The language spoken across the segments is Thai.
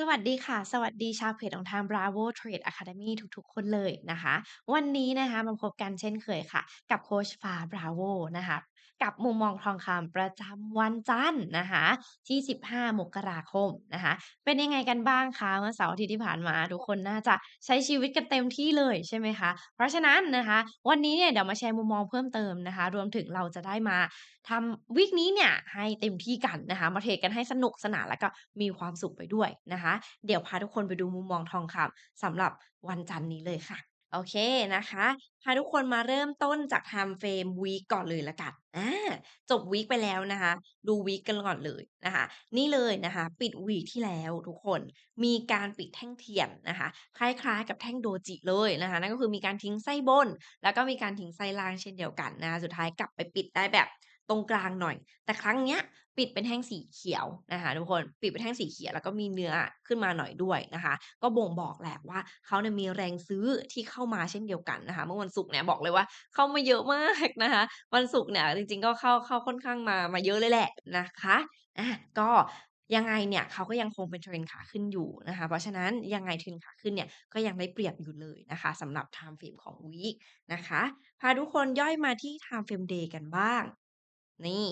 สวัสดีค่ะ สวัสดีชาวเพจของทาง Bravo Trade Academy ทุก ๆ คนเลยนะคะ วันนี้นะคะมาพบกันเช่นเคยค่ะ กับโคชฟ้า Bravo นะคะ กับมุมมองทองคำประจำวันจันทร์นะคะ ที่ 15 มกราคมนะคะ เป็นยังไงกันบ้างคะเมื่อเสาร์อาทิตย์ที่ผ่านมา ทุกคนน่าจะใช้ชีวิตกันเต็มที่เลยใช่ไหมคะ เพราะฉะนั้นนะคะ วันนี้เนี่ยเดี๋ยวมาแชร์มุมมองเพิ่มเติมนะคะ รวมถึงเราจะได้มาทำวีกนี้เนี่ยให้เต็มที่กันนะคะ มาเทรดกันให้สนุกสนานแล้วก็มีความสุขไปด้วยนะคะ เดี๋ยวพาทุกคนไปดูมุมมองทองคำสำหรับวันจันทร์นี้เลยค่ะ โอเคนะคะ พาทุกคนมาเริ่มต้นจาก Time Frame Week ก่อนเลยล้วกันอาจบวีกไปแล้วนะคะ ดูวีกกันก่อนเลยนะคะ นี่เลยนะคะ ปิดวีกที่แล้วทุกคนมีการปิดแท่งเทียนนะคะ คล้ายๆ กับแท่งโดจิเลยนะคะ นั่นก็คือมีการทิ้งไส้บน แล้วก็มีการทิ้งไส้ล่างเช่นเดียวกันนะะสุดท้ายกลับไปปิดได้แบบตรงกลางหน่อย แต่ครั้งเนี้ย ปิดเป็นแท่งสีเขียวนะคะทุกคนปิดเป็นแท่งสีเขียวแล้วก็มีเนื้อขึ้นมาหน่อยด้วยนะคะ ก็บ่งบอกแหละว่าเขาเนี่ยมีแรงซื้อที่เข้ามาเช่นเดียวกันนะคะ เมื่อวันศุกร์เนี่ยบอกเลยว่าเข้ามาเยอะมากนะคะ วันศุกร์เนี่ยจริงๆก็เข้าเข้าค่อนข้างมามาเยอะเลยแหละนะคะอาก็ยังไงเนี่ยเขาก็ยังคงเป็น Trend ขาขึ้นอยู่นะคะ เพราะฉะนั้นยังไง Trend ขาขึ้นเนี่ยก็ยังได้เปรียบอยู่เลยนะคะสำหรับ Time Frame ของวีกนะคะ พาทุกคนย่อยมาที่ Time Frame Day กันบ้าง นี่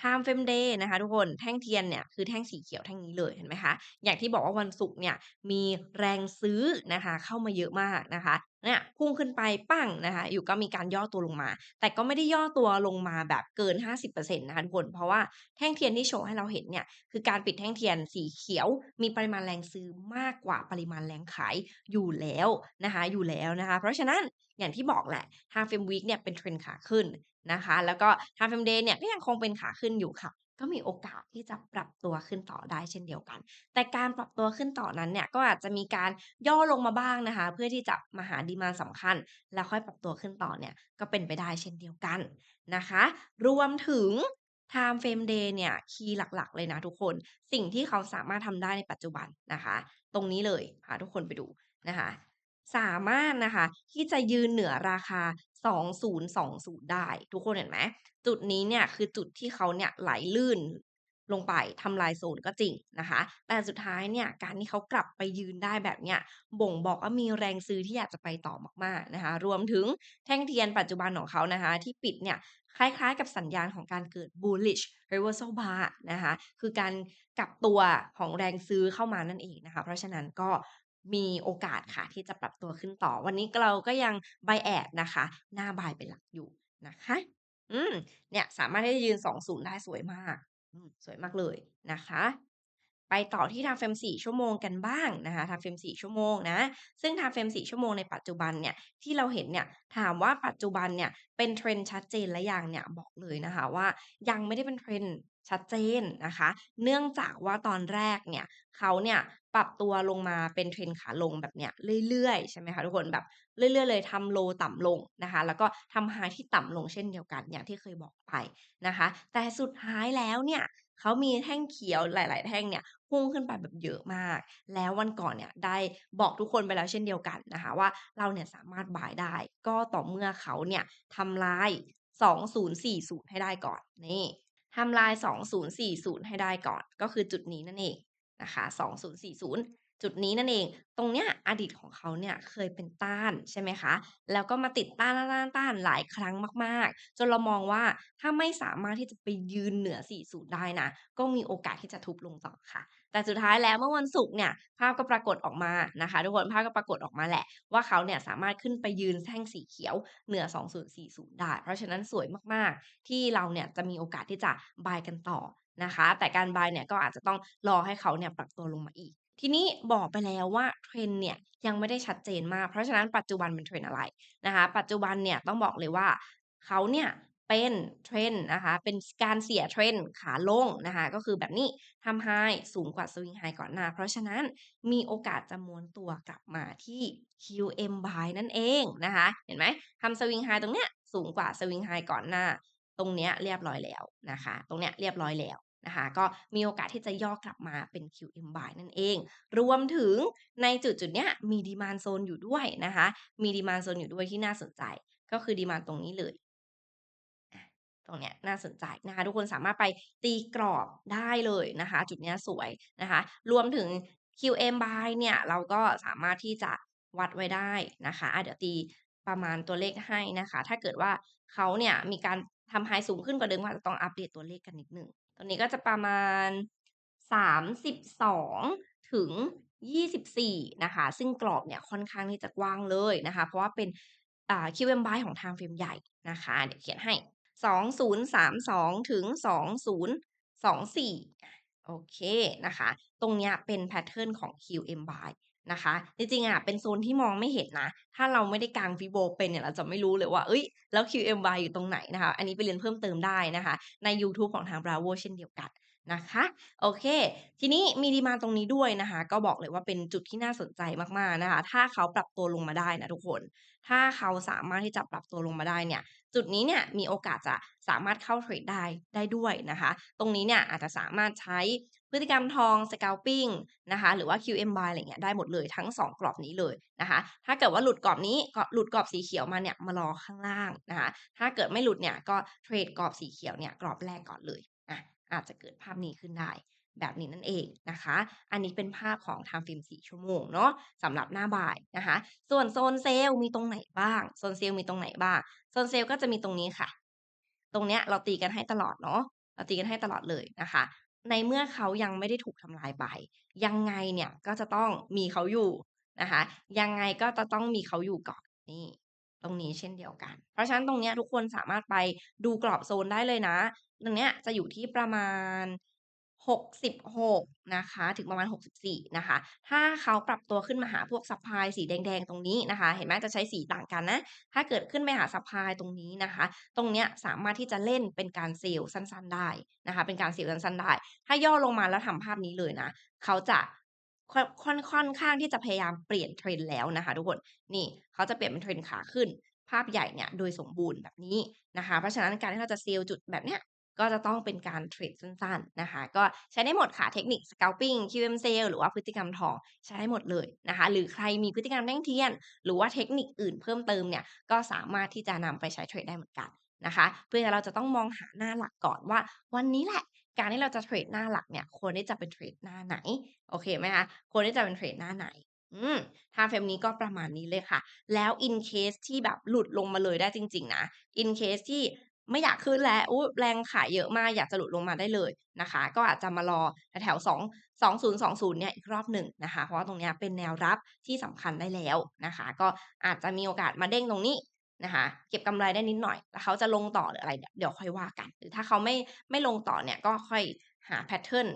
Time Frame Day นะคะทุกคนแท่งเทียนเนี่ยคือแท่งสีเขียวแท่งนี้เลยเห็นไหมคะอย่างที่บอกว่าวันศุกร์เนี่ยมีแรงซื้อนะคะเข้ามาเยอะมากนะคะ เนี่ยพุ่งขึ้นไปปั้งนะคะอยู่ก็มีการย่อตัวลงมา แต่ก็ไม่ได้ย่อตัวลงมาแบบเกิน 50%นะคะทุกคนเพราะว่าแท่งเทียนที่โชว์ให้เราเห็นเนี่ยคือการปิดแท่งเทียนสีเขียว มีปริมาณแรงซื้อมากกว่าปริมาณแรงขายอยู่แล้วนะคะอยู่แล้วนะคะเพราะฉะนั้นอย่างที่บอกแหละ Time Frame Week เนี่ยเป็น Trend ขาขึ้นนะคะ แล้วก็ Time Frame Day เนี่ยก็ยังคงเป็นขาขึ้นอยู่ค่ะ ก็มีโอกาสที่จะปรับตัวขึ้นต่อได้เช่นเดียวกัน แต่การปรับตัวขึ้นต่อนั้นเนี่ยก็อาจจะมีการย่อลงมาบ้างนะคะ เพื่อที่จะมาหาดีมานด์สำคัญ แล้วค่อยปรับตัวขึ้นต่อเนี่ยก็เป็นไปได้เช่นเดียวกันนะคะ รวมถึง Time Frame Day เนี่ยคีย์หลักๆ เลยนะทุกคนสิ่งที่เขาสามารถทำได้ในปัจจุบันนะคะ ตรงนี้เลยพาทุกคนไปดูนะคะ สามารถนะคะที่จะยืนเหนือราคา 2020 ได้ ทุกคนเห็นไหม จุดนี้เนี่ยคือจุดที่เขาเนี่ยไหลลื่นลงไปทำลายโซนก็จริงนะคะ แต่สุดท้ายเนี่ยการที่เขากลับไปยืนได้แบบเนี้ยบ่งบอกว่ามีแรงซื้อที่อยากจะไปต่อมากๆนะคะ รวมถึงแท่งเทียนปัจจุบันของเขานะคะ ที่ปิดเนี่ยคล้ายๆกับสัญญาณของการเกิด bullish reversal bar นะคะ คือการกลับตัวของแรงซื้อเข้ามานั่นเองนะคะ เพราะฉะนั้นก็ มีโอกาสค่ะที่จะปรับตัวขึ้นต่อ วันนี้เราก็ยัง Bias นะคะ หน้า Buy เป็นหลักอยู่นะคะ อืม เนี่ยสามารถที่จะยืน20ได้สวยมากอืมสวยมากเลยนะคะ ไปต่อที่ Time Frame 4ชั่วโมงกันบ้างนะคะ Time Frame 4ชั่วโมงนะ ซึ่ง Time Frame 4ชั่วโมงในปัจจุบันเนี่ยที่เราเห็นเนี่ยถามว่าปัจจุบันเนี่ยเป็น Trend ชัดเจนหรือยังเนี่ยบอกเลยนะคะว่ายังไม่ได้เป็น Trend ชัดเจนนะคะ เนื่องจากว่าตอนแรกเนี่ยเขาเนี่ยปรับตัวลงมาเป็น Trend ขาลงแบบเนี้ยเรื่อยๆ ใช่ไหมคะทุกคนแบบเรื่อยๆ เลยทำ Low ต่ำลงนะคะ แล้วก็ทำ High ที่ต่ำลงเช่นเดียวกันอย่างที่เคยบอกไปนะคะ แต่สุดท้ายแล้วเนี่ยเขามีแท่งเขียวหลาย ๆ แท่งเนี่ยพุ่งขึ้นไปแบบเยอะมาก แล้ววันก่อนเนี่ยได้บอกทุกคนไปแล้วเช่นเดียวกันนะคะ ว่าเราเนี่ยสามารถ Buy ได้ ก็ต่อเมื่อเขาเนี่ยทำลาย2040 ให้ได้ก่อนนี่ ทำลาย 2040 ให้ได้ก่อน ก็คือจุดนี้นั่นเองนะคะ 2040 จุดนี้นั่นเอง ตรงเนี้ยอดีตของเขาเนี่ยเคยเป็นต้านใช่ไหมคะ แล้วก็มาติดต้านๆๆๆหลายครั้งมากๆ จนเรามองว่าถ้าไม่สามารถที่จะไปยืนเหนือ40ได้นะ ก็มีโอกาสที่จะทุบลงต่อค่ะ แต่สุดท้ายแล้วเมื่อวันศุกร์เนี่ยภาพก็ปรากฏออกมานะคะทุกคนภาพก็ปรากฏออกมาแหละ ว่าเขาเนี่ยสามารถขึ้นไปยืนแท่งสีเขียวเหนือ 2040 ได้ เพราะฉะนั้นสวยมากๆ ที่เราเนี่ยจะมีโอกาสที่จะ Buy กันต่อนะคะ แต่การ Buy เนี่ยก็อาจจะต้องรอให้เขาเนี่ยปรับตัวลงมาอีก ทีนี้บอกไปแล้วว่า Trend เนี่ยยังไม่ได้ชัดเจนมาก เพราะฉะนั้นปัจจุบันเป็น Trend อะไรนะคะ ปัจจุบันเนี่ยต้องบอกเลยว่า เขาเนี่ยเป็น Trend นะคะ เป็นการเสีย Trend ขาลงนะคะ ก็คือแบบนี้ทำ High สูงกว่า Swing High ก่อนหน้า เพราะฉะนั้นมีโอกาสจะม้วนตัวกลับมาที่ QM Buy นั่นเองนะคะ เห็นไหมทำ Swing High ตรงเนี้ยสูงกว่า Swing High ก่อนหน้า ตรงเนี้ยเรียบร้อยแล้วนะคะ ตรงเนี้ยเรียบร้อยแล้ว นะคะก็มีโอกาสที่จะย่อกลับมาเป็น QM Buy นั่นเอง รวมถึงในจุดๆเนี้ยมี Demand Zone อยู่ด้วยนะคะมี Demand Zone อยู่ด้วยที่น่าสนใจ ก็คือ Demand ตรงนี้เลยตรงเนี้ยน่าสนใจนะคะทุกคนสามารถไปตีกรอบได้เลยนะคะ จุดเนี้ยสวยนะคะ รวมถึง QM buy เนี่ยเราก็สามารถที่จะวัดไว้ได้นะคะะเดี๋ยวตีประมาณตัวเลขให้นะคะ ถ้าเกิดว่าเขาเนี่ยมีการทำไฮสูงขึ้นกว่าเดิมก็จะต้องอัปเดตตัวเลขกันนิดหนึ่ง ตัวนี้ก็จะประมาณ 32 ถึง 24 นะคะ ซึ่งกรอบเนี่ยค่อนข้างที่จะกว้างเลยนะคะ เพราะว่าเป็นอ่า QM buy ของ time frame ใหญ่นะคะ เดี๋ยวเขียนให้ 2032 ถึง 2024 โอเคนะคะ ตรงนี้เป็นแพทเทิร์นของ QM by นะคะ จริงๆอะเป็นโซนที่มองไม่เห็นนะ ถ้าเราไม่ได้กางฟิโบเป็นเนี่ยเราจะไม่รู้เลยว่า เอ้ย แล้ว QM by อยู่ตรงไหนนะคะ อันนี้ไปเรียนเพิ่มเติมได้นะคะ ในยูทูบของทาง Bravo เช่นเดียวกันนะคะ โอเค ทีนี้มีดีมาตรงนี้ด้วยนะคะ ก็บอกเลยว่าเป็นจุดที่น่าสนใจมากๆนะคะ ถ้าเขาปรับตัวลงมาได้นะทุกคน ถ้าเขาสามารถที่จะปรับตัวลงมาได้เนี่ย จุดนี้เนี่ยมีโอกาสจะสามารถเข้าเทรดได้ได้ด้วยนะคะ ตรงนี้เนี่ยอาจจะสามารถใช้ พฤติกรรมทอง scalping นะคะ หรือว่า QM buy อะไรเงี้ยได้หมดเลยทั้ง 2 กรอบนี้เลยนะคะ ถ้าเกิดว่าหลุดกรอบนี้ก็หลุดกรอบสีเขียวมาเนี่ยมารอข้างล่างนะคะ ถ้าเกิดไม่หลุดเนี่ยก็เทรดกรอบสีเขียวเนี่ยกรอบแรกก่อนเลยอะอาจจะเกิดภาพนี้ขึ้นได้แบบนี้นั่นเองนะคะ อันนี้เป็นภาพของ time frame 4ชั่วโมงเนาะสำหรับหน้าบ่ายนะคะ ส่วนโซนเซลล์มีตรงไหนบ้าง โซนเซลล์มีตรงไหนบ้าง โซนเซลล์ก็จะมีตรงนี้ค่ะ ตรงเนี้ยเราตีกันให้ตลอดเนาะ เราตีกันให้ตลอดเลยนะคะ ในเมื่อเขายังไม่ได้ถูกทำลายไป ยังไงเนี่ยก็จะต้องมีเขาอยู่นะคะ ยังไงก็จะต้องมีเขาอยู่ก่อนนี่ตรงนี้เช่นเดียวกัน เพราะฉะนั้นตรงเนี้ยทุกคนสามารถไปดูกรอบโซนได้เลยนะตรงเนี้ยจะอยู่ที่ประมาณ 66 นะคะ ถึงประมาณ 64 นะคะ ถ้าเขาปรับตัวขึ้นมาหาพวกซัปพลายสีแดงๆ ตรงนี้นะคะ เห็นไหมจะใช้สีต่างกันนะ ถ้าเกิดขึ้นไปหาซัปพลายตรงนี้นะคะ ตรงเนี้ยสามารถที่จะเล่นเป็นการเซลล์สั้นๆ ได้นะคะ เป็นการเซลล์สั้นๆ ได้ ถ้าย่อลงมาแล้วทำภาพนี้เลยนะ เขาจะค่อนค่อนข้างที่จะพยายามเปลี่ยน trend แล้วนะคะ ทุกคน นี่เขาจะเปลี่ยนเป็น trend ขาขึ้น ภาพใหญ่เนี่ยโดยสมบูรณ์แบบนี้นะคะ เพราะฉะนั้นการที่เราจะเซลล์จุดแบบเนี้ย ก็จะต้องเป็นการเทรดสั้นๆนะคะ ก็ใช้ได้หมดค่ะเทคนิคส scalping QM sale หรือว่าพฤติกรรมทองใช้ได้หมดเลยนะคะ หรือใครมีพฤติกรรมแท่งเทียน หรือว่าเทคนิคอื่นเพิ่มเติมเนี่ยก็สามารถที่จะนำไปใช้เทรดได้เหมือนกันนะคะ เพื่อเราจะต้องมองหาหน้าหลักก่อนว่า วันนี้แหละการที่เราจะเทรดหน้าหลักเนี่ยควรที่จะเป็นเทรดหน้าไหนโอเคไหมคะควรที่จะเป็นเทรดหน้าไหนอืม time frame นี้ก็ประมาณนี้เลยค่ะ แล้ว in case ที่แบบหลุดลงมาเลยได้จริง ๆ นะ in case ที่ ไม่อยากขึ้นแล้วอุ๊ยแรงขายเยอะมากอยากจะหลุดลงมาได้เลยนะคะ ก็อาจจะมารอแถวๆ2 2020เนี่ยอีกรอบหนึ่งนะคะ เพราะว่าตรงเนี้ยเป็นแนวรับที่สำคัญได้แล้วนะคะ ก็อาจจะมีโอกาสมาเด้งตรงนี้นะคะเก็บกำไรได้นิดหน่อย แล้วเขาจะลงต่อหรืออะไร เดี๋ยวค่อยว่ากัน หรือถ้าเขาไม่ไม่ลงต่อเนี่ยก็ค่อยหาแพทเทิร์น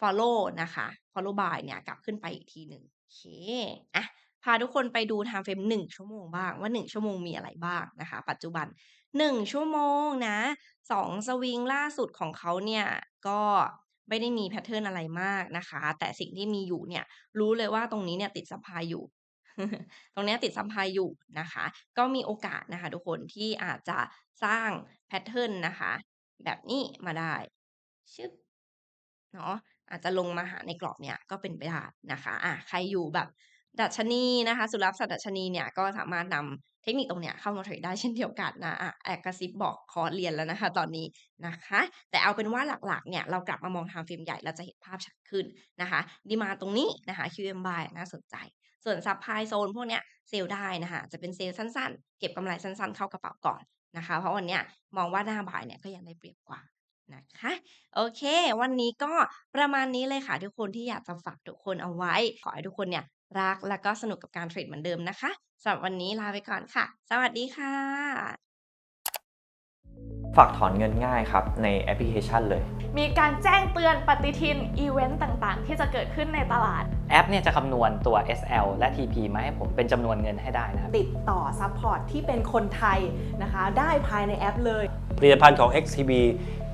follow นะคะ follow buy เนี่ยกลับขึ้นไปอีกทีหนึ่งโอเคอะ พาทุกคนไปดู time frame 1ชั่วโมงบ้างว่า1ชั่วโมงมีอะไรบ้างนะคะ ปัจจุบัน1ชั่วโมงนะ2สวิงล่าสุดของเขาเนี่ยก็ไม่ได้มีแพทเทิร์นอะไรมากนะคะ แต่สิ่งที่มีอยู่เนี่ย รู้เลยว่าตรงนี้เนี่ยติดซัปพลายอยู่ ตรงนี้ติดซัปพลายอยู่นะคะ ก็มีโอกาสนะคะ ทุกคนที่อาจจะสร้างแพทเทิร์นนะคะ แบบนี้มาได้ชึบเนาะอาจจะลงมาหาในกรอบเนี่ยก็เป็นไปได้นะคะ อะใครอยู่แบบ ดัชนีนะคะสุรับสัตว์ดัชนีเนี่ยก็สามารถนำเทคนิคตรงเนี้ยเข้ามาเทรดได้เช่นเดียวกันนะอะแอบกระซิบบอกคอเรียนแล้วนะคะ ตอนนี้นะคะ แต่เอาเป็นว่าหลักๆเนี่ยเรากลับมามอง time frame ใหญ่เราจะเห็นภาพชัดขึ้นนะคะ ดีมาตรงนี้นะคะ QM buy น่าสนใจ ส่วนซัปพลายโซนพวกเนี้ยเซลได้นะคะจะเป็นเซลสั้นๆ เก็บกำไรสั้นๆ เข้ากระเป๋าก่อนนะคะ เพราะวันเนี้ยมองว่าหน้าบ่ายเนี่ยก็ยังได้เปรียบกว่า นะคะ โอเค วันนี้ก็ประมาณนี้เลยค่ะทุกคนที่อยากจะฝากทุกคนเอาไว้ ขอให้ทุกคนเนี่ยรักแล้วก็สนุกกับการเทรดเหมือนเดิมนะคะสำหรับวันนี้ลาไปก่อนค่ะ สวัสดีค่ะ ฝากถอนเงินง่ายครับในแอปพลิเคชันเลย มีการแจ้งเตือนปฏิทินอีเวนต์ต่างๆ ที่จะเกิดขึ้นในตลาด แอปเนี่ยจะคำนวณตัว SL และ TP มาให้ผมเป็นจำนวนเงินให้ได้นะครับ ติดต่อซัพพอร์ตที่เป็นคนไทยนะคะ ได้ภายในแอปเลย ผลิตภัณฑ์ของ XTB